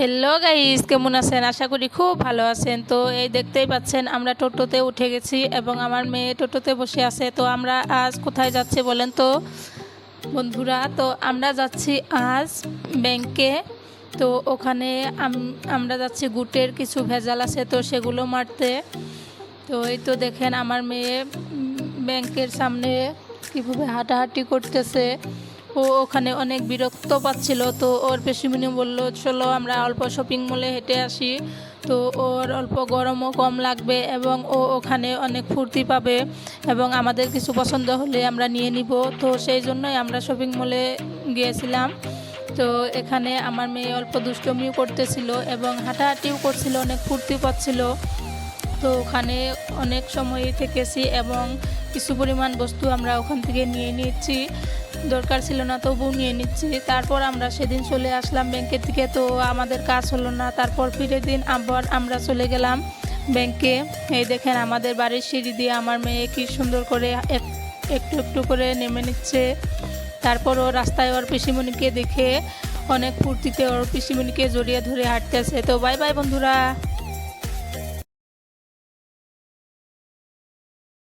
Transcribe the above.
Hello guys কেমন আছেন? আশা করি খুব ভালো আছেন। তো এই দেখতেই পাচ্ছেন, আমরা টোটোতে উঠে গেছি এবং আমার মেয়ে টোটোতে বসে আছে। তো আমরা আজ কোথায় যাচ্ছি বলেন তো? বন্ধুরা, তো আমরা যাচ্ছি আজ ব্যাংকে তো ওখানে আমরা যাচ্ছি, গুটের কিছু ভেজাল আছে তো সেগুলো মারতে। তো এই তো দেখেন, আমার মেয়ে ব্যাংকের সামনে কীভাবে হাঁটাহাঁটি করতেছে। ও ওখানে অনেক বিরক্ত পাচ্ছিল, তো ওর পেশিমিনি বলল, চলো আমরা অল্প শপিং মলে হেঁটে আসি। তো ওর অল্প গরমও কম লাগবে এবং ও ওখানে অনেক ফুর্তি পাবে এবং আমাদের কিছু পছন্দ হলে আমরা নিয়ে নিব। তো সেই জন্যই আমরা শপিং মলে গিয়েছিলাম। তো এখানে আমার মেয়ে অল্প দুষ্টমিও করতেছিল এবং হাঁটাহাঁটিও করছিল, অনেক ফুর্তি পাচ্ছিল। তো ওখানে অনেক সময় থেকেছি এবং কিছু পরিমাণ বস্তু আমরা ওখান থেকে নিয়ে নিচ্ছি দরকার ছিল না, তবুও নিয়ে নিচ্ছি। তারপর আমরা সেদিন চলে আসলাম ব্যাংকের থেকে তো আমাদের কাজ হলো না। তারপর ফিরে দিন আবার আমরা চলে গেলাম ব্যাংকে। এই দেখেন আমাদের বাড়ির সিঁড়ি দিয়ে আমার মেয়ে কি সুন্দর করে এক- একটু একটু করে নেমে নিচ্ছে। তারপর ও রাস্তায় ওর পিসিমণিকে দেখে অনেক ফুর্তিতে ওর পিসিমণিকে জড়িয়ে ধরে হাঁটতেছে। তো বাই বাই বন্ধুরা।